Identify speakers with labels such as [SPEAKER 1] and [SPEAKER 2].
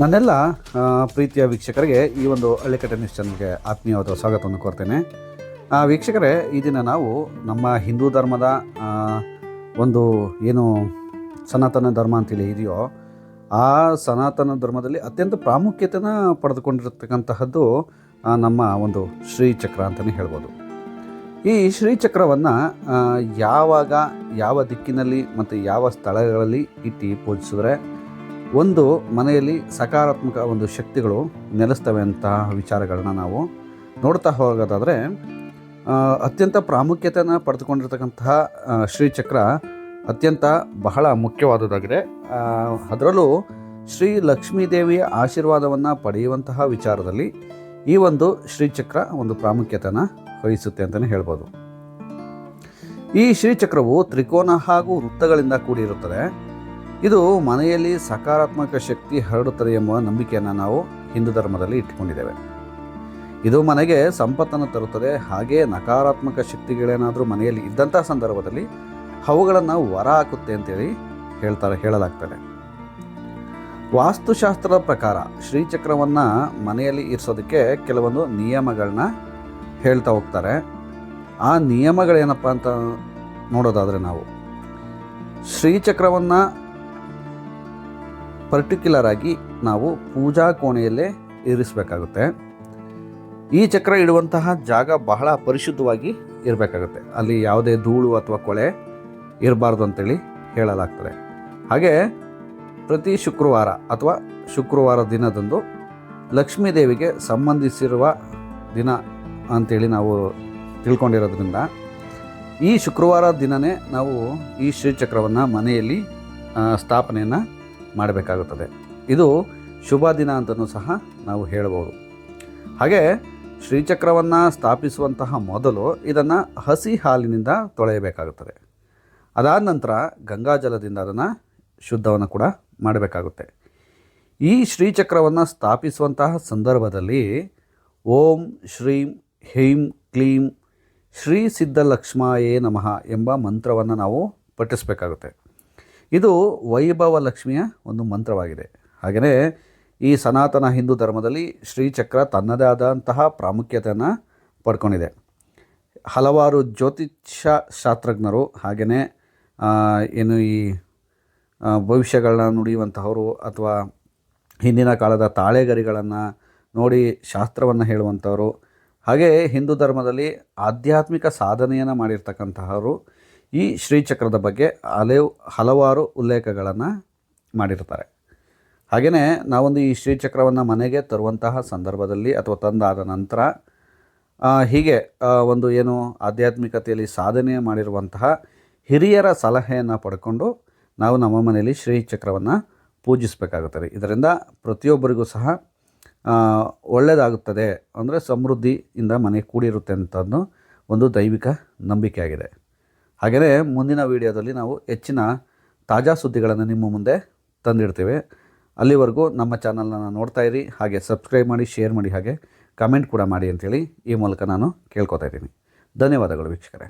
[SPEAKER 1] ನನ್ನೆಲ್ಲ ಪ್ರೀತಿಯ ವೀಕ್ಷಕರಿಗೆ ಈ ಒಂದು ಹಳ್ಳಿಕಟ್ಟೆ ನ್ಯೂಸ್ ಚಾನಲ್ಗೆ ಆತ್ಮೀಯವಾದ ಸ್ವಾಗತವನ್ನು ಕೋರ್ತೇನೆ. ವೀಕ್ಷಕರೇ, ಈ ದಿನ ನಾವು ನಮ್ಮ ಹಿಂದೂ ಧರ್ಮದ ಒಂದು ಏನು ಸನಾತನ ಧರ್ಮ ಅಂತೇಳಿ ಇದೆಯೋ, ಆ ಸನಾತನ ಧರ್ಮದಲ್ಲಿ ಅತ್ಯಂತ ಪ್ರಾಮುಖ್ಯತೆನ ಪಡೆದುಕೊಂಡಿರತಕ್ಕಂತಹದ್ದು ನಮ್ಮ ಒಂದು ಶ್ರೀಚಕ್ರ ಅಂತಲೇ ಹೇಳ್ಬೋದು. ಈ ಶ್ರೀಚಕ್ರವನ್ನು ಯಾವಾಗ, ಯಾವ ದಿಕ್ಕಿನಲ್ಲಿ ಮತ್ತು ಯಾವ ಸ್ಥಳಗಳಲ್ಲಿ ಇಟ್ಟು ಪೂಜಿಸಿದ್ರೆ ಒಂದು ಮನೆಯಲ್ಲಿ ಸಕಾರಾತ್ಮಕ ಒಂದು ಶಕ್ತಿಗಳು ನೆಲೆಸ್ತವೆ ಅಂತ ವಿಚಾರಗಳನ್ನ ನಾವು ನೋಡ್ತಾ ಹೋಗೋದಾದರೆ ಅತ್ಯಂತ ಪ್ರಾಮುಖ್ಯತೆಯನ್ನು ಪಡೆದುಕೊಂಡಿರ್ತಕ್ಕಂತಹ ಶ್ರೀಚಕ್ರ ಅತ್ಯಂತ ಬಹಳ ಮುಖ್ಯವಾದುದಾಗಿದೆ ಅದರಲ್ಲೂ ಶ್ರೀ ಲಕ್ಷ್ಮೀದೇವಿಯ ಆಶೀರ್ವಾದವನ್ನು ಪಡೆಯುವಂತಹ ವಿಚಾರದಲ್ಲಿ ಈ ಒಂದು ಶ್ರೀಚಕ್ರ ಒಂದು ಪ್ರಾಮುಖ್ಯತೆಯನ್ನು ವಹಿಸುತ್ತೆ ಅಂತಲೇ ಹೇಳ್ಬೋದು. ಈ ಶ್ರೀಚಕ್ರವು ತ್ರಿಕೋನ ಹಾಗೂ ವೃತ್ತಗಳಿಂದ ಕೂಡಿರುತ್ತದೆ. ಇದು ಮನೆಯಲ್ಲಿ ಸಕಾರಾತ್ಮಕ ಶಕ್ತಿ ಹರಡುತ್ತದೆ ಎಂಬ ನಂಬಿಕೆಯನ್ನು ನಾವು ಹಿಂದೂ ಧರ್ಮದಲ್ಲಿ ಇಟ್ಟುಕೊಂಡಿದ್ದೇವೆ. ಇದು ಮನೆಗೆ ಸಂಪತ್ತನ್ನು ತರುತ್ತದೆ, ಹಾಗೆ ನಕಾರಾತ್ಮಕ ಶಕ್ತಿಗಳೇನಾದರೂ ಮನೆಯಲ್ಲಿ ಇದ್ದಂಥ ಸಂದರ್ಭದಲ್ಲಿ ಅವುಗಳನ್ನು ಹೊರ ಹಾಕುತ್ತೆ ಅಂತೇಳಿ ಹೇಳ್ತಾರೆ, ಹೇಳಲಾಗ್ತದೆ. ವಾಸ್ತುಶಾಸ್ತ್ರದ ಪ್ರಕಾರ ಶ್ರೀಚಕ್ರವನ್ನು ಮನೆಯಲ್ಲಿ ಇರಿಸೋದಕ್ಕೆ ಕೆಲವೊಂದು ನಿಯಮಗಳನ್ನ ಹೇಳ್ತಾ ಹೋಗ್ತಾರೆ. ಆ ನಿಯಮಗಳೇನಪ್ಪ ಅಂತ ನೋಡೋದಾದರೆ ನಾವು, ಶ್ರೀಚಕ್ರವನ್ನು ಪರ್ಟಿಕ್ಯುಲರ್ ಆಗಿ ನಾವು ಪೂಜಾ ಕೋಣೆಯಲ್ಲೇ ಇರಿಸಬೇಕಾಗುತ್ತೆ. ಈ ಚಕ್ರ ಇಡುವಂತಹ ಜಾಗ ಬಹಳ ಪರಿಶುದ್ಧವಾಗಿ ಇರಬೇಕಾಗುತ್ತೆ. ಅಲ್ಲಿ ಯಾವುದೇ ಧೂಳು ಅಥವಾ ಕೊಳೆ ಇರಬಾರ್ದು ಅಂತೇಳಿ ಹೇಳಲಾಗ್ತದೆ. ಹಾಗೆ ಪ್ರತಿ ಶುಕ್ರವಾರ ಅಥವಾ ಶುಕ್ರವಾರ ದಿನದಂದು ಲಕ್ಷ್ಮೀ ದೇವಿಗೆ ಸಂಬಂಧಿಸಿರುವ ದಿನ ಅಂತೇಳಿ ನಾವು ತಿಳ್ಕೊಂಡಿರೋದ್ರಿಂದ ಈ ಶುಕ್ರವಾರ ದಿನವೇ ನಾವು ಈ ಶ್ರೀಚಕ್ರವನ್ನು ಮನೆಯಲ್ಲಿ ಸ್ಥಾಪನೆಯನ್ನು ಮಾಡಬೇಕಾಗುತ್ತದೆ. ಇದು ಶುಭ ದಿನ ಅಂತಲೂ ಸಹ ನಾವು ಹೇಳಬಹುದು ಹಾಗೆ ಶ್ರೀಚಕ್ರವನ್ನು ಸ್ಥಾಪಿಸುವಂತಹ ಮೊದಲು ಇದನ್ನು ಹಸಿ ಹಾಲಿನಿಂದ ತೊಳೆಯಬೇಕಾಗುತ್ತದೆ. ಅದಾದ ನಂತರ ಗಂಗಾಜಲದಿಂದ ಅದನ್ನು ಶುದ್ಧವನ್ನು ಕೂಡ ಮಾಡಬೇಕಾಗುತ್ತೆ. ಈ ಶ್ರೀಚಕ್ರವನ್ನು ಸ್ಥಾಪಿಸುವಂತಹ ಸಂದರ್ಭದಲ್ಲಿ ಓಂ ಶ್ರೀಂ ಹೀಂ ಕ್ಲೀಂ ಶ್ರೀ ಸಿದ್ಧಲಕ್ಷ್ಮಾಯೇ ನಮಃ ಎಂಬ ಮಂತ್ರವನ್ನು ನಾವು ಪಠಿಸಬೇಕಾಗುತ್ತೆ. ಇದು ವೈಭವ ಲಕ್ಷ್ಮಿಯ ಒಂದು ಮಂತ್ರವಾಗಿದೆ. ಹಾಗೆಯೇ ಈ ಸನಾತನ ಹಿಂದೂ ಧರ್ಮದಲ್ಲಿ ಶ್ರೀಚಕ್ರ ತನ್ನದೇ ಆದಂತಹ ಪ್ರಾಮುಖ್ಯತೆಯನ್ನು ಪಡ್ಕೊಂಡಿದೆ. ಹಲವಾರು ಜ್ಯೋತಿಷ್ಯ ಶಾಸ್ತ್ರಜ್ಞರು ಹಾಗೆಯೇ ಏನು ಈ ಭವಿಷ್ಯಗಳನ್ನ ನುಡಿಯುವಂತಹವರು ಅಥವಾ ಹಿಂದಿನ ಕಾಲದ ತಾಳೆಗರಿಗಳನ್ನು ನೋಡಿ ಶಾಸ್ತ್ರವನ್ನು ಹೇಳುವಂಥವರು ಹಾಗೆ ಹಿಂದೂ ಧರ್ಮದಲ್ಲಿ ಆಧ್ಯಾತ್ಮಿಕ ಸಾಧನೆಯನ್ನು ಮಾಡಿರ್ತಕ್ಕಂತಹವರು ಈ ಶ್ರೀಚಕ್ರದ ಬಗ್ಗೆ ಹಲವು, ಹಲವಾರು ಉಲ್ಲೇಖಗಳನ್ನು ಮಾಡಿರ್ತಾರೆ ಹಾಗೆಯೇ ನಾವೊಂದು ಈ ಶ್ರೀಚಕ್ರವನ್ನು ಮನೆಗೆ ತರುವಂತಹ ಸಂದರ್ಭದಲ್ಲಿ ಅಥವಾ ತಂದಾದ ನಂತರ ಹೀಗೆ ಒಂದು ಏನು ಆಧ್ಯಾತ್ಮಿಕತೆಯಲ್ಲಿ ಸಾಧನೆ ಮಾಡಿರುವಂತಹ ಹಿರಿಯರ ಸಲಹೆಯನ್ನು ಪಡ್ಕೊಂಡು ನಾವು ನಮ್ಮ ಮನೆಯಲ್ಲಿ ಶ್ರೀಚಕ್ರವನ್ನು ಪೂಜಿಸಬೇಕಾಗುತ್ತದೆ. ಇದರಿಂದ ಪ್ರತಿಯೊಬ್ಬರಿಗೂ ಸಹ ಒಳ್ಳೆಯದಾಗುತ್ತದೆ. ಅಂದರೆ ಸಮೃದ್ಧಿಯಿಂದ ಮನೆ ಕೂಡಿರುತ್ತೆ ಅಂತಂದು ಒಂದು ದೈವಿಕ ನಂಬಿಕೆಯಾಗಿದೆ. ಹಾಗೆಯೇ ಮುಂದಿನ ವಿಡಿಯೋದಲ್ಲಿ ನಾವು ಹೆಚ್ಚಿನ ತಾಜಾ ಸುದ್ದಿಗಳನ್ನು ನಿಮ್ಮ ಮುಂದೆ ತಂದಿಡ್ತೇವೆ. ಅಲ್ಲಿವರೆಗೂ ನಮ್ಮ ಚಾನಲ್ನ ನೋಡ್ತಾ ಇರಿ, ಹಾಗೆ ಸಬ್ಸ್ಕ್ರೈಬ್ ಮಾಡಿ, ಶೇರ್ ಮಾಡಿ, ಹಾಗೆ ಕಮೆಂಟ್ ಕೂಡ ಮಾಡಿ ಅಂತೇಳಿ ಈ ಮೂಲಕ ನಾನು ಕೇಳ್ಕೊತಾ ಇದ್ದೀನಿ. ಧನ್ಯವಾದಗಳು ವೀಕ್ಷಕರೇ.